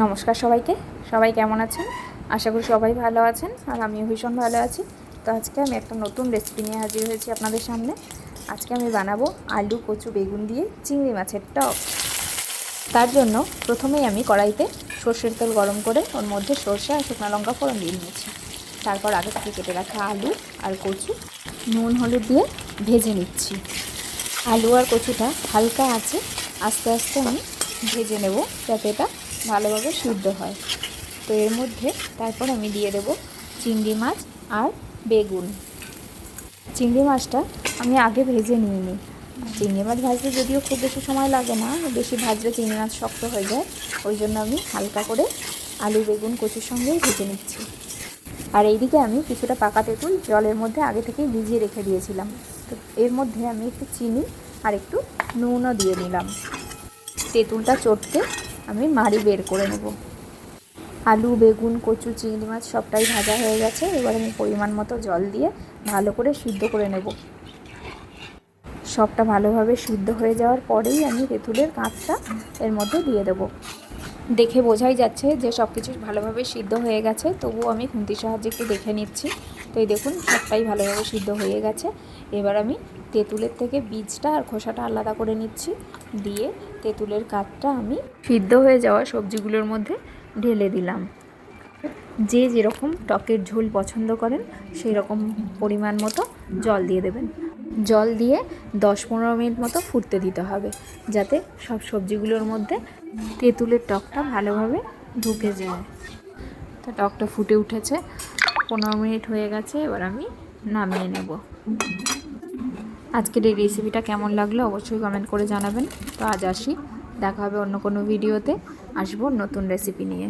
নমস্কার সবাইকে। সবাই কেমন আছেন? আশা করি সবাই ভালো আছেন আর আমিও ভীষণ ভালো আছি। তো আজকে আমি একটা নতুন রেসিপি নিয়ে হাজির হয়েছি আপনাদের সামনে। আজকে আমি বানাবো আলু কচু বেগুন দিয়ে চিংড়ি মাছের টক। তার জন্য প্রথমেই আমি কড়াইতে সর্ষের তেল গরম করে ওর মধ্যে সর্ষে আর শুকনো লঙ্কা ফোড়ন দিয়ে নিয়েছি। তারপর আগে থেকে কেটে রাখা আলু আর কচু নুন হলুদ দিয়ে ভেজে নিচ্ছি। আলু আর কচুটা হালকা আছে। আস্তে আস্তে আমি ভেজে নেব যাতে এটা ভালোভাবে সিদ্ধ হয়। তো এর মধ্যে তারপর আমি দিয়ে দেব চিংড়ি মাছ আর বেগুন। চিংড়ি মাছটা আমি আগে ভেজে নিয়ে নিই চিংড়ি মাছ ভাজতে যদিও খুব বেশি সময় লাগে না, বেশি ভাজলে চিংড়ি মাছ শক্ত হয়ে যায়, ওই জন্য আমি হালকা করে আলু, বেগুন, কচুর সঙ্গেই ভেজে নিচ্ছি। আর এইদিকে আমি কিছুটা পাকা তেঁতুল জলের মধ্যে আগে থেকেই ভিজিয়ে রেখে দিয়েছিলাম। তো এর মধ্যে আমি একটু চিনি আর একটু নুনও দিয়ে নিলাম তেঁতুলটা চটকে আমি মাড়ি বের করে নেব। আলু, বেগুন, কচু, চিংড়ি মাছ সবটাই ভাজা হয়ে গেছে। এবার আমি পরিমাণ মতো জল দিয়ে ভালো করে সিদ্ধ করে নেব। সবটা ভালোভাবে সিদ্ধ হয়ে যাওয়ার পরেই আমি তেঁতুলের কাঁচটা এর মধ্যে দিয়ে দেবো। দেখে বোঝাই যাচ্ছে যে সব কিছু ভালোভাবে সিদ্ধ হয়ে গেছে, তবুও আমি খুন্তির সাহায্যে একটু দেখে নিচ্ছি। তো এই দেখুন, সবটাই ভালোভাবে সিদ্ধ হয়ে গেছে। এবার আমি তেঁতুলের থেকে বীজটা আর খোসাটা আলাদা করে নিচ্ছি। দিয়ে তেঁতুলের কাঠটা আমি সিদ্ধ হয়ে যাওয়া সবজিগুলোর মধ্যে ঢেলে দিলাম। যে যেরকম টকের ঝোল পছন্দ করেন সেই রকম পরিমাণ মতো জল দিয়ে দেবেন। জল দিয়ে দশ পনেরো মিনিট মতো ফুটতে দিতে হবে, যাতে সব সবজিগুলোর মধ্যে তেঁতুলের টকটা ভালোভাবে ঢুকে যায়। তো টকটা ফুটে উঠেছে, পনেরো মিনিট হয়ে গেছে, এবার আমি নামিয়ে নেব। আজকের এই রেসিপিটা কেমন লাগল অবশ্যই কমেন্ট করে জানাবেন। তো আজ আসি, দেখা হবে অন্য কোনো ভিডিওতে আসব নতুন রেসিপি নিয়ে।